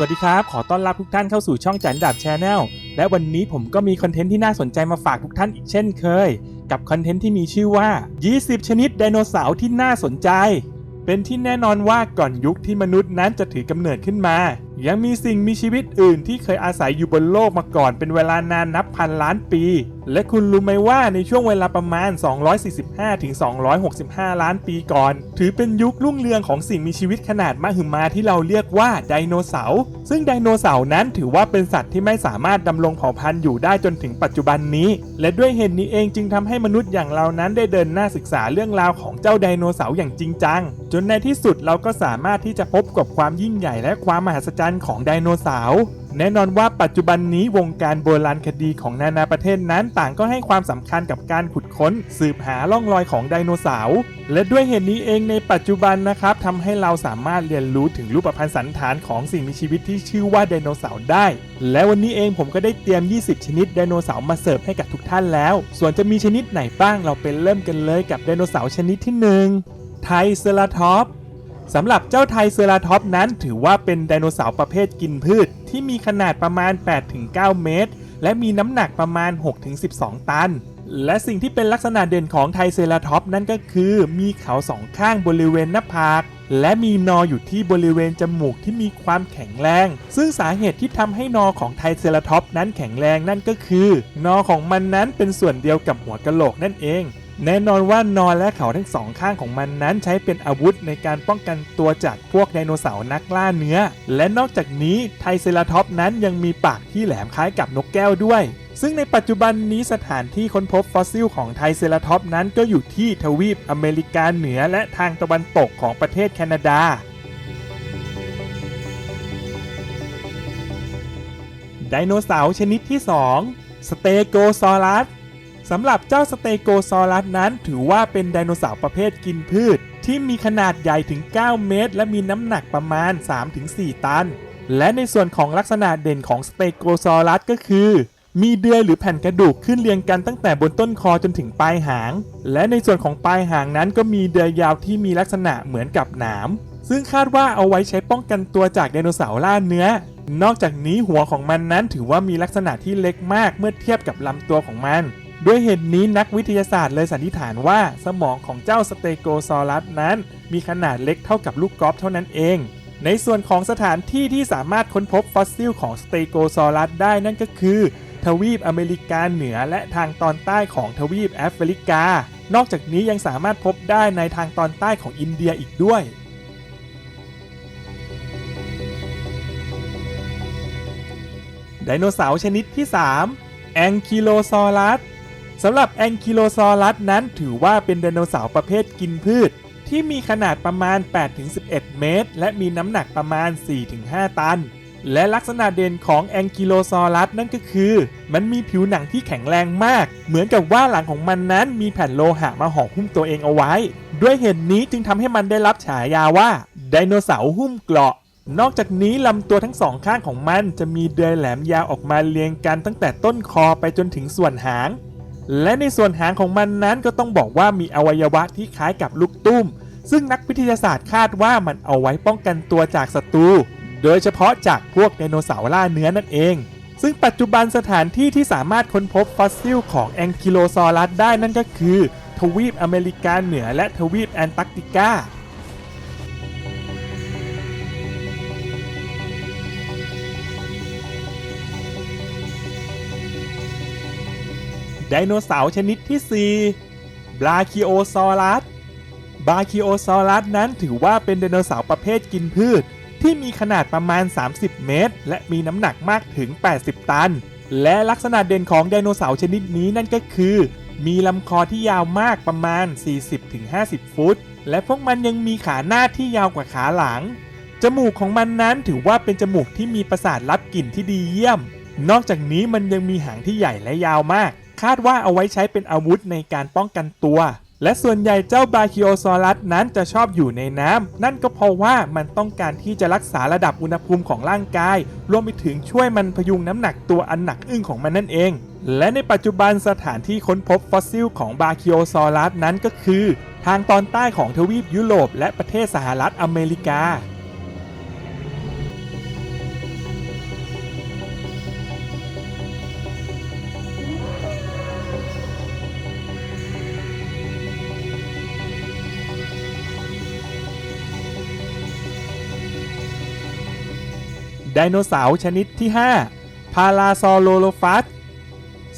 สวัสดีครับ ขอต้อนรับทุกท่านเข้าสู่ช่องจันดับชาแนลและวันนี้ผมก็มีคอนเทนต์ที่น่าสนใจมาฝากทุกท่านอีกเช่นเคย กับคอนเทนต์ที่มีชื่อว่า 20 ชนิดไดโนเสาร์ที่น่าสนใจ เป็นที่แน่นอนว่าก่อนยุคที่มนุษย์นั้นจะถือกำเนิดขึ้นมา ยังมีสิ่งมีชีวิตอื่นที่เคยอาศัยอยู่บนโลกมาก่อนเป็นเวลานานนับพันล้านปี และคุณรู้ไหมว่าในช่วงเวลาประมาณ 245-265 ล้านปีก่อน ถือเป็นยุครุ่งเรืองของสิ่งมีชีวิตขนาดมหึมาที่เราเรียกว่าไดโนเสาร์ ซึ่งไดโนเสาร์นั้นถือว่าเป็นสัตว์ที่ไม่สามารถดำรงเผ่าพันธุ์อยู่ได้จนถึงปัจจุบันนี้ และด้วยเหตุนี้เองจึงทำให้มนุษย์อย่างเรานั้นได้เดินหน้าศึกษาเรื่องราวของเจ้าไดโนเสาร์อย่างจริงจัง จนในที่สุดเราก็สามารถที่จะพบกับความยิ่งใหญ่และความมหัศจรรย์ของไดโนเสาร์แน่นอนว่าปัจจุบันนี้วงการโบราณคดีของนานาประเทศนั้นต่างก็ให้ความสำคัญกับการขุดค้น สืบหาล่องรอยของไดโนเสาร์และด้วยเหตุนี้เองในปัจจุบันนะครับทำให้เราสามารถเรียนรู้ถึงรูปพรรณสันฐานของสิ่งมีชีวิตที่ชื่อว่าไดโนเสาร์ได้ และวันนี้เองผมก็ได้เตรียม 20 ชนิดไดโนเสาร์มาเสิร์ฟให้กับทุกท่านแล้ว ส่วนจะมีชนิดไหนบ้างเราไปเริ่มกันเลยกับไดโนเสาร์ชนิดที่หนึ่งไทเซราทอป สำหรับเจ้าไทเซราท็อปนั้น ถือว่าเป็นไดโนเสาร์ประเภทกินพืช ที่มีขนาดประมาณ 8-9 เมตร และมีน้ำหนักประมาณ 6-12 ตัน และสิ่งที่เป็นลักษณะเด่นของไทเซราท็อปนั่นก็คือ มีเขาสองข้างบริเวณหน้าผากและมีนออยู่ที่บริเวณจมูกที่มีความแข็งแรง ซึ่งสาเหตุที่ทำให้นอของไทเซราท็อปนั้นแข็งแรงนั่นก็คือ นอของมันนั้นเป็นส่วนเดียวกับหัวกะโหลกนั่นเอง แน่นอนว่านอนและเขาทั้งสองข้างของมันนั้นใช้เป็นอาวุธในการป้องกันตัวจากพวกไดโนเสาร์นักล่าเนื้อ และนอกจากนี้ไทเซราท็อปนั้นยังมีปากที่แหลมคล้ายกับนกแก้วด้วยซึ่งในปัจจุบันนี้สถานที่ค้นพบฟอสซิลของไทเซราท็อปนั้นก็อยู่ที่ทวีปอเมริกาเหนือและทางตะวันตกของประเทศแคนาดา ไดโนเสาร์ชนิดที่ 2 สเตโกซอรัส สำหรับเจ้าสเตโกซอรัสนั้น ถือว่าเป็นไดโนเสาร์ประเภทกินพืช ที่มีขนาดใหญ่ถึง 9 เมตร และมีน้ำหนักประมาณ 3-4 ตัน และในส่วนของลักษณะเด่นของสเตโกซอรัสก็คือ มีเดือยหรือแผ่นกระดูกขึ้นเรียงกันตั้งแต่บนต้นคอจนถึงปลายหาง และในส่วนของปลายหางนั้นก็มีเดือยยาวที่มีลักษณะเหมือนกับหนามซึ่งคาดว่าเอาไว้ใช้ป้องกันตัวจากไดโนเสาร์ล่าเนื้อ นอกจากนี้หัวของมันนั้นถือว่ามีลักษณะที่เล็กมากเมื่อเทียบกับลำตัวของมัน ด้วยเหตุนี้นักวิทยาศาสตร์เลยสันนิษฐานว่าสมองของเจ้าสเตโกซอรัสนั้น มีขนาดเล็กเท่ากับลูกกอล์ฟเท่านั้นเอง ในส่วนของสถานที่ที่สามารถค้นพบฟอสซิลของสเตโกซอรัสได้นั่นก็คือ ทวีปอเมริกาเหนือและทางตอนใต้ของทวีปแอฟริกา นอกจากนี้ยังสามารถพบได้ในทางตอนใต้ของอินเดียอีกด้วยไดโนเสาร์ชนิดที่ 3 แองคิโลซอรัส สำหรับแองคิโลซอรัสนั้นถือว่าเป็นไดโนเสาร์ประเภทกินพืช ที่มีขนาดประมาณ 8-11 เมตร และมีน้ำหนักประมาณ 4-5 ตัน และลักษณะเด่นของแองกิโลซอรัสนั่นก็คือ มันมีผิวหนังที่แข็งแรงมาก เหมือนกับว่าหลังของมันนั้นมีแผ่นโลหะมาห่อหุ้มตัวเองเอาไว้ ด้วยเหตุนี้จึงทำให้มันได้รับฉายาว่าไดโนเสาร์หุ้มเกราะนอกจากนี้ลำตัวทั้งสองข้างของมันจะมีเดือยแหลมยาวออกมาเรียงกันตั้งแต่ต้นคอไปจนถึงส่วนหาง และในส่วนหางของมันนั้นก็ต้องบอกว่ามีอวัยวะที่คล้ายกับลูกตุ้ม ซึ่งนักวิทยาศาสตร์คาดว่ามันเอาไว้ป้องกันตัวจากศัตรู โดยเฉพาะจากพวกไดโนเสาร์ล่าเนื้อนั่นเอง ซึ่งปัจจุบันสถานที่ที่สามารถค้นพบฟอสซิลของแองกิโลซอรัสได้นั่นก็คือ ทวีปอเมริกาเหนือและทวีปแอนตาร์กติกา ไดโนเสาร์ชนิดที่ 4 บราคิโอซอรัส บราคิโอซอรัสนั้นถือว่าเป็นไดโนเสาร์ประเภทกินพืช ที่มีขนาดประมาณ 30 เมตร และมีน้ำหนักมากถึง 80 ตัน และลักษณะเด่นของไดโนเสาร์ชนิดนี้นั่นก็คือ มีลำคอที่ยาวมากประมาณ 40-50 ฟุต และพวกมันยังมีขาหน้าที่ยาวกว่าขาหลัง จมูกของมันนั้นถือว่าเป็นจมูกที่มีประสาทรับกลิ่นที่ดีเยี่ยม นอกจากนี้มันยังมีหางที่ใหญ่และยาวมาก คาดว่าเอาไว้ใช้เป็นอาวุธในการป้องกันตัว และส่วนใหญ่เจ้าบาคิโอซอรัสนั้นจะชอบอยู่ในน้ำ นั่นก็เพราะว่ามันต้องการที่จะรักษาระดับอุณหภูมิของร่างกาย รวมไปถึงช่วยมันพยุงน้ำหนักตัวอันหนักอึ้งของมันนั่นเอง และในปัจจุบันสถานที่ค้นพบฟอสซิลของบาคิโอซอรัสนั้นก็คือ ทางตอนใต้ของทวีปยุโรปและประเทศสหรัฐอเมริกา ไดโนเสาร์ชนิดที่ 5 พาราซอโลโลฟัส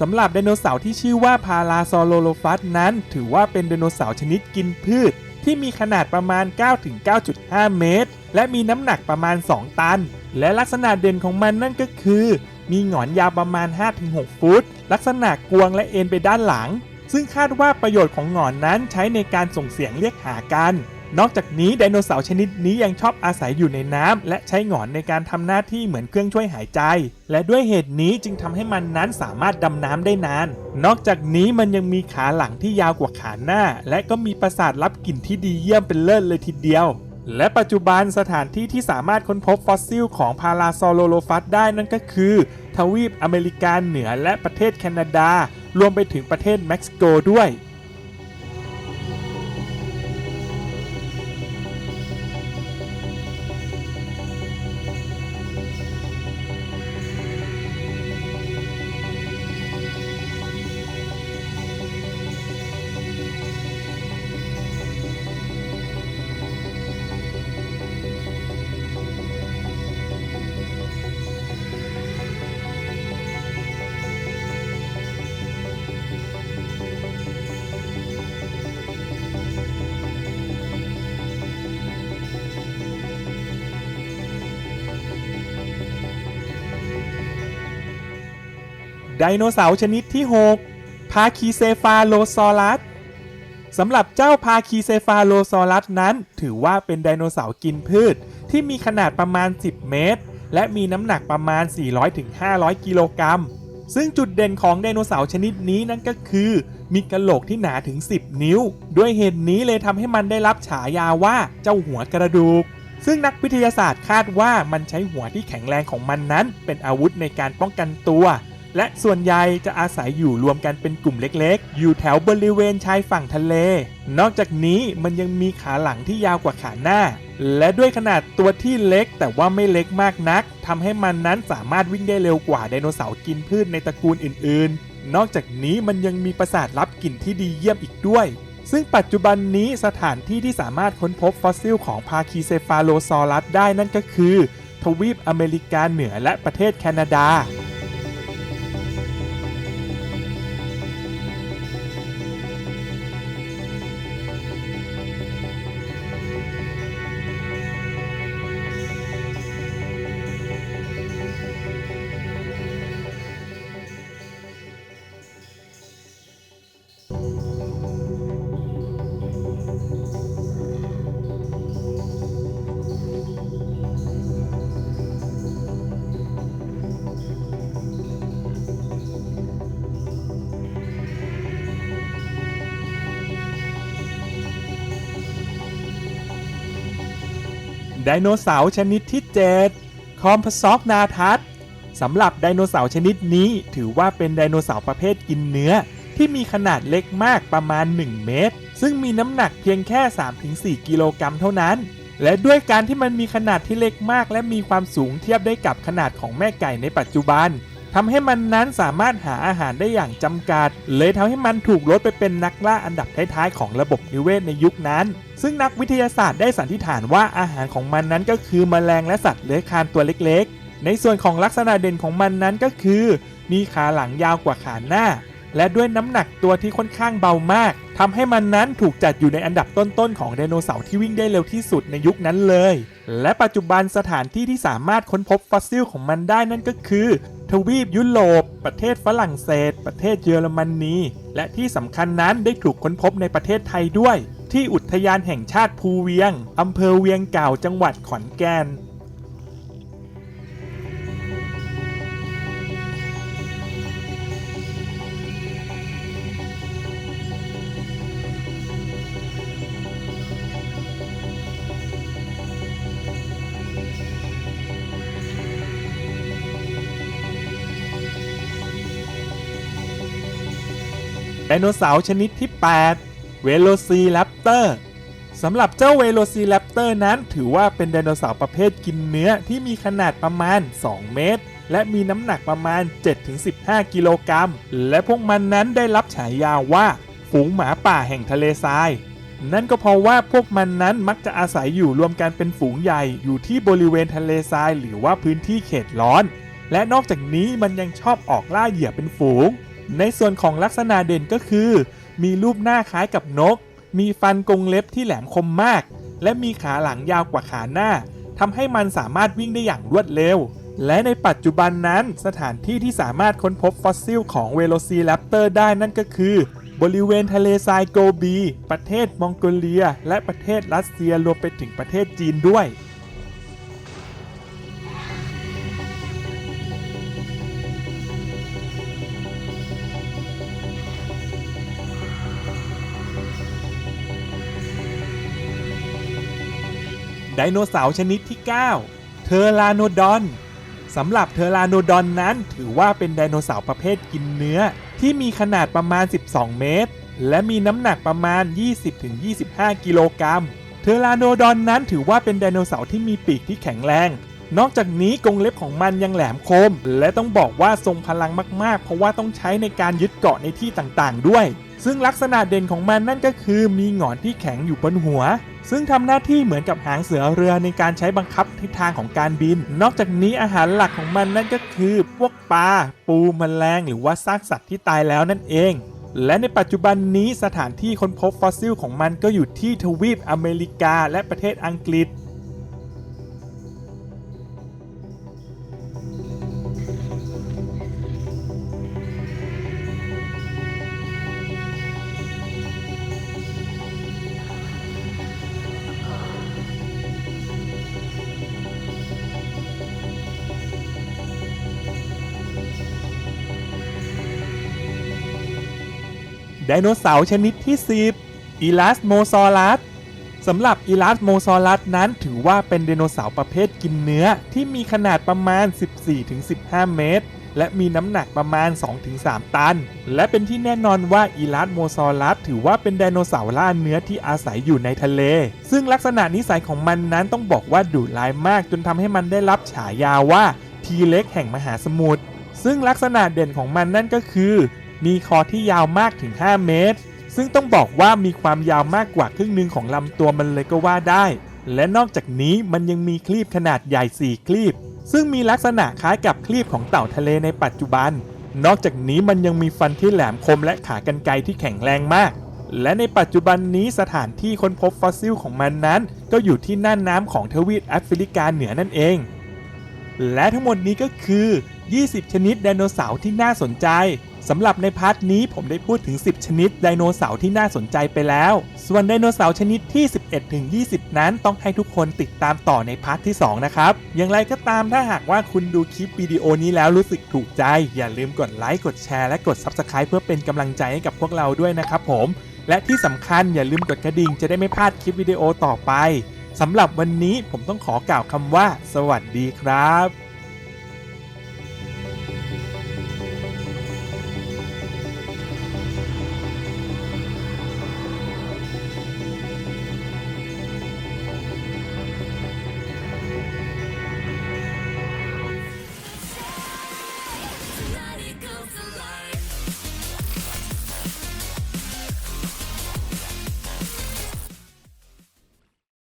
สำหรับไดโนเสาร์ที่ชื่อว่าพาราซอโลโลฟัสนั้น ถือว่าเป็นไดโนเสาร์ชนิดกินพืช ที่มีขนาดประมาณ 9-9.5 เมตร และมีน้ำหนักประมาณ 2 ตัน และลักษณะเด่นของมันนั่นก็คือ มีหงอนยาวประมาณ 5-6 ฟุต ลักษณะกวงและเอ็นไปด้านหลัง ซึ่งคาดว่าประโยชน์ของหงอนนั้นใช้ในการส่งเสียงเรียกหากัน นอกจากนี้ไดโนเสาร์ชนิดนี้ยังชอบอาศัยอยู่ในน้ำและใช้หงอนในการทำหน้าที่เหมือนเครื่องช่วยหายใจ และด้วยเหตุนี้จึงทำให้มันนั้นสามารถดำน้ำได้นาน นอกจากนี้มันยังมีขาหลังที่ยาวกว่าขาหน้า และก็มีประสาทรับกลิ่นที่ดีเยี่ยมเป็นเลิศเลยทีเดียวและปัจจุบันสถานที่ที่สามารถค้นพบฟอสซิลของพาราซอโลโลฟัสได้นั่นก็คือ ทวีปอเมริกาเหนือและประเทศแคนาดา รวมไปถึงประเทศเม็กซิโกด้วย ไดโนเสาร์ชนิดที่ 6 พาคีเซฟาโลซอรัสสำหรับเจ้าพาคีเซฟาโลซอรัสนั้น ถือว่าเป็นไดโนเสาร์กินพืช ที่มีขนาดประมาณ 10 เมตร และมีน้ำหนักประมาณ 400-500 กิโลกรัม ซึ่งจุดเด่นของไดโนเสาร์ชนิดนี้นั่นก็คือ มีกระโหลกที่หนาถึง 10 นิ้ว ด้วยเหตุนี้เลยทำให้มันได้รับฉายาว่าเจ้าหัวกระดูก ซึ่งนักวิทยาศาสตร์คาดว่ามันใช้หัวที่แข็งแรงของมันนั้น เป็นอาวุธในการป้องกันตัว และส่วนใหญ่จะอาศัยอยู่รวมกันเป็นกลุ่มเล็กๆ อยู่แถวบริเวณชายฝั่งทะเล นอกจากนี้มันยังมีขาหลังที่ยาวกว่าขาหน้า และด้วยขนาดตัวที่เล็กแต่ว่าไม่เล็กมากนักทำให้มันนั้นสามารถวิ่งได้เร็วกว่าไดโนเสาร์กินพืชในตระกูลอื่นๆ นอกจากนี้มันยังมีประสาทรับกลิ่นที่ดีเยี่ยมอีกด้วยซึ่งปัจจุบันนี้สถานที่ที่สามารถค้นพบฟอสซิลของพาคีเซฟาโลซอรัสได้นั่นก็คือ ทวีปอเมริกาเหนือและประเทศแคนาดา ดโนเสาร์ชนิดที่ 7 คอมพซอกนาทัสสำหรับไดโนเสาร์ชนิดนี้ถือว่าเป็นไดโนเสาร์ประเภทกินเนื้อ ที่มีขนาดเล็กมากประมาณ 1 เมตร ซึ่งมีน้ำหนักเพียงแค่ 3-4 กิโลกรัมเท่านั้น และด้วยการที่มันมีขนาดที่เล็กมาก และมีความสูงเทียบได้กับขนาดของแม่ไก่ในปัจจุบัน ทำให้มันนั้นสามารถหาอาหารได้อย่างจำกัด เลยทำให้มันถูกลดไปเป็นนักล่าอันดับท้ายๆของระบบนิเวศในยุคนั้น ซึ่งนักวิทยาศาสตร์ได้สันนิษฐานว่าอาหารของมันนั้นก็คือแมลงและสัตว์เลื้อยคลานตัวเล็กๆ ในส่วนของลักษณะเด่นของมันนั้นก็คือ มีขาหลังยาวกว่าขาหน้า และด้วยน้ำหนักตัวที่ค่อนข้างเบามากทำให้มันนั้นถูกจัดอยู่ในอันดับต้นๆของไดโนเสาร์ที่วิ่งได้เร็วที่สุดในยุคนั้นเลย และปัจจุบันสถานที่ที่สามารถค้นพบฟอสซิลของมันได้นั่นก็คือ ทวีปยุโรป ประเทศฝรั่งเศส ประเทศเยอรมนีและที่สำคัญนั้นได้ถูกค้นพบในประเทศไทยด้วย ที่อุทยานแห่งชาติภูเวียงอำเภอเวียงเก่าจังหวัดขอนแก่น ไดโนเสาร์ชนิดที่ 8 เวโลซีแรปเตอร์สำหรับเจ้าเวโลซีแรปเตอร์นั้น ถือว่าเป็นไดโนเสาร์ประเภทกินเนื้อที่มีขนาดประมาณ 2 เมตร และมีน้ำหนักประมาณ 7-15 กิโลกรัม และพวกมันนั้นได้รับฉายาว่าฝูงหมาป่าแห่งทะเลทราย นั่นก็เพราะว่าพวกมันนั้นมักจะอาศัยอยู่รวมกันเป็นฝูงใหญ่อยู่ที่บริเวณทะเลทรายหรือว่าพื้นที่เขตร้อน และนอกจากนี้มันยังชอบออกล่าเหยื่อเป็นฝูง ในส่วนของลักษณะเด่นก็คือ มีรูปหน้าคล้ายกับนก มีฟันกรงเล็บที่แหลมคมมาก และมีขาหลังยาวกว่าขาหน้าทำให้มันสามารถวิ่งได้อย่างรวดเร็ว และในปัจจุบันนั้นสถานที่ที่สามารถค้นพบฟอสซิลของเวโรซีแรปเตอร์ได้นั่นก็คือบริเวณทะเลทรายโกบี ประเทศมองโกเลีย และประเทศรัสเซียรวมไปถึงประเทศจีนด้วย ไดโนเสาร์ชนิดที่ 9 เทอร์ลาโนดอนสำหรับเทอร์ลาโนดอนนั้นถือว่าเป็นไดโนเสาร์ประเภทกินเนื้อ ที่มีขนาดประมาณ 12 เมตร และมีน้ำหนักประมาณ 20-25 กิโลกรัม เทอร์ลาโนดอนนั้นถือว่าเป็นไดโนเสาร์ที่มีปีกที่แข็งแรง นอกจากนี้กรงเล็บของมันยังแหลมคม และต้องบอกว่าทรงพลังมากๆ เพราะว่าต้องใช้ในการยึดเกาะในที่ต่างๆ ด้วย ซึ่งลักษณะเด่นของมันนั่นก็คือมีหงอนที่แข็งอยู่บนหัว ซึ่งทำหน้าที่เหมือนกับหางเสือเรือในการใช้บังคับทิศทางของการบิน นอกจากนี้อาหารหลักของมันนั่นก็คือพวกปลาปูแมลงหรือว่าซากสัตว์ที่ตายแล้วนั่นเอง และในปัจจุบันนี้สถานที่ค้นพบฟอสซิลของมันก็อยู่ที่ทวีปอเมริกาและประเทศอังกฤษ ไดโนเสาร์ชนิดที่ 10อีลาสโมซอรัสสำหรับอีลาสโมซอรัสนั้นถือว่าเป็นไดโนเสาร์ประเภทกินเนื้อที่มีขนาดประมาณ 14-15 เมตร และมีน้ำหนักประมาณ 2-3 ตัน และเป็นที่แน่นอนว่าอีลาสโมซอรัสถือว่าเป็นไดโนเสาร์ล่าเนื้อที่อาศัยอยู่ในทะเล ซึ่งลักษณะนิสัยของมันนั้นต้องบอกว่าดุร้ายมากจนทำให้มันได้รับฉายาว่าทีเล็กแห่งมหาสมุทรซึ่งลักษณะเด่นของมันนั่นก็คือ มีคอที่ยาวมากถึง 5 เมตร ซึ่งต้องบอกว่ามีความยาวมากกว่าครึ่งหนึ่งของลำตัวมันเลยก็ว่าได้ และนอกจากนี้มันยังมีคลีบขนาดใหญ่ 4 คลีบ ซึ่งมีลักษณะคล้ายกับคลีบของเต่าทะเลในปัจจุบัน นอกจากนี้มันยังมีฟันที่แหลมคมและขากรรไกรที่แข็งแรงมากและในปัจจุบันนี้สถานที่ค้นพบฟอสซิลของมันนั้น ก็อยู่ที่น่านน้ำของทวีปแอฟริกาเหนือนั่นเอง และทั้งหมดนี้ก็คือ 20 ชนิดไดโนเสาร์ที่น่าสนใจ สำหรับในพาร์ทนี้ผมได้พูดถึง 10 ชนิดไดโนเสาร์ที่น่าสนใจไปแล้ว ส่วนไดโนเสาร์ชนิดที่ 11ถึง20 นั้นต้องให้ทุกคนติดตามต่อในพาร์ทที่ 2 นะครับ อย่างไรก็ตามถ้าหากว่าคุณดูคลิปวิดีโอนี้แล้วรู้สึกถูกใจ อย่าลืมกดไลค์กดแชร์และกด Subscribe เพื่อเป็นกำลังใจให้กับพวกเราด้วยนะครับผม และที่สำคัญอย่าลืมกดกระดิ่งจะได้ไม่พลาดคลิปวิดีโอต่อไปสำหรับวันนี้ผมต้องขอกล่าวคำว่า สวัสดีครับ